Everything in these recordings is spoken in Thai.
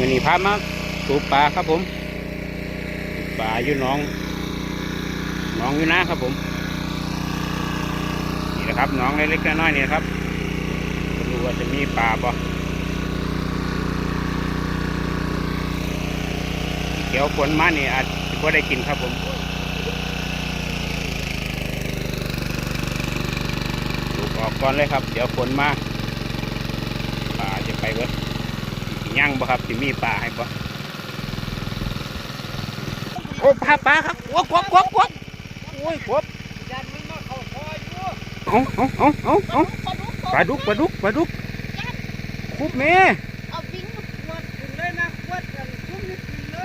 มือนี้พามาสูบปลาครับผมปลาอยู่หน้องหน้องอยู่นะครับผม นี่นะครับหน้องเล็กๆน้อยๆนี่นครับไม่รู้ว่าจะมีปลาปะเดี๋ยวฝนมานี่อาจจะไ่ได้กินครับผมสูออกก่อนเลยครับ เดี๋ยวฝนมาปลาจะไปเบิด ย่างบ่ครับสิมีปลาให้บ่โอ้ปลาปลาครับกวบกวบกวบกวบโอ้ยกวบยันมันมาเข้าคออยู่เอาเอาเอาเอาเอาปลาดุกปลาดุกปลาดุกปลาดุกคุบแม่เอาปิ้งขวดขึ้นเลยนะขวดกันคุ้มนี่ขึ้นเล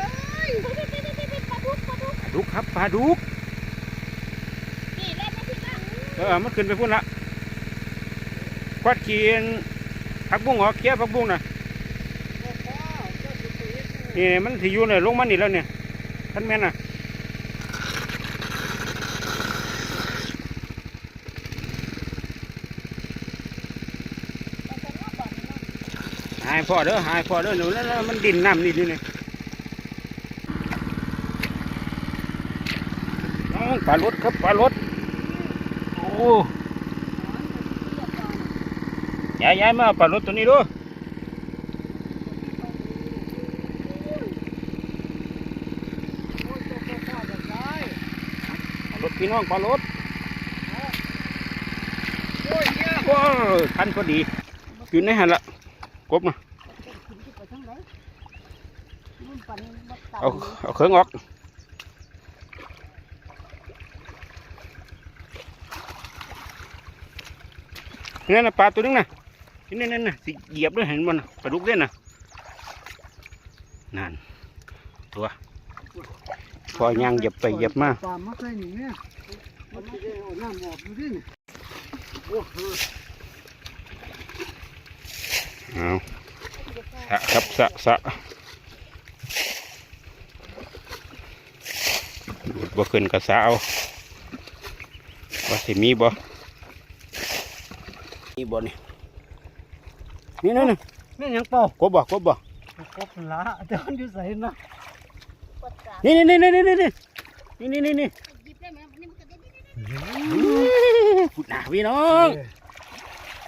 ยปลาดุกปลาดุกปลาดุกครับปลาดุกนี่เล่นมาที่นั่งเออมันขึ้นไปพุ่นละควัดเขียนผักบุ้งเหรอเคี้ยวผักบุ้งน่ะ โอ้โหเจ้าสุดฤทธิ์ นี่มันสิอยู่เนี่ยลงมานี่แล้วเนี่ยท่านแม่น่ะหายพ่อเด้อหายพ่อเด้อหนูนั่นมันดินน้ำนี่ดิเนี่ยน้องปลารถครับปลารถโอ้ยายยายมาเอาปลารถตัวนี้ดูโอ้ยเจ้าก็ฆ่ากันได้ ปลา รถพี่น้องปลารถโอ้ยเนี่ยว้าวทันพอดีอยู่ในหันละกบนะขึ้นที่ไปทั้งไหนมันปั่นบักตัเอาเอาเครื่องออกนี่นนะปลาตัวนึงนะนี่นี่นี่สิเหยียบด้วยเห็นมันปลาดุกเล่นนะนั่นตัว พอย่างเหยียบไปเหยียบมาปลามาใส่นี่เนี่ยมันจะได้เอาน้ำออกดูดิโอ้โหเอาสะครับสะสะดูดบ่ขึ้นกระสาเอาว่าสิมีบ่มีบ่นี่นี่นั่นน่ะนี่ยังเป่ากบบ่กบบ่ครบละแต่มันอยู่ใส่นะปวดกลาง นี่นี่นี่นี่นี่นี่นี่นี่นี่นี่หยิบได้ไหนี่นก็ได้พูดหนาพี่น้อง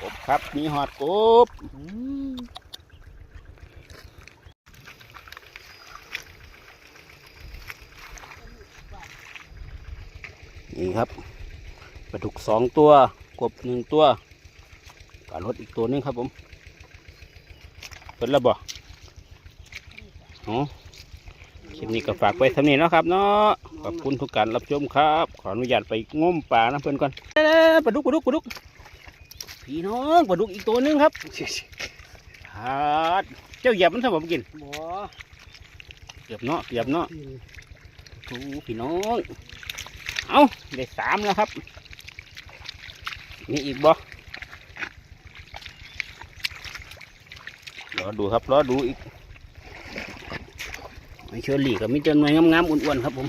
กบครับมีหอดกบนี่ครับปลาดุกสองตัว กบหนึ่งตัวปลารถอีกตัวนึงครับผมเป็นระบ่อ๋อ คลิปนี้ก็ฝากไว้ท่านี้เนาะครับเนาะขอบคุณทุกการรับชมครับ ขออนุญาตไปง้มปลานะเพื่อนก่อนปลาดุกปลาดุกปลาดุกพี่น้องปลาดุกอีกตัวหนึงครับฮาดเจ้าเหยียบมันทำผมกินบ่เกือบเนาะเกือบเนาะโอ้พี่น้องเอาได้สามแล้วครับมีอีกบ่รอดูครับรอดูอีก ไม่เชื่อรี่กับมิเจอหน่วยงามๆอ้วนๆครับผม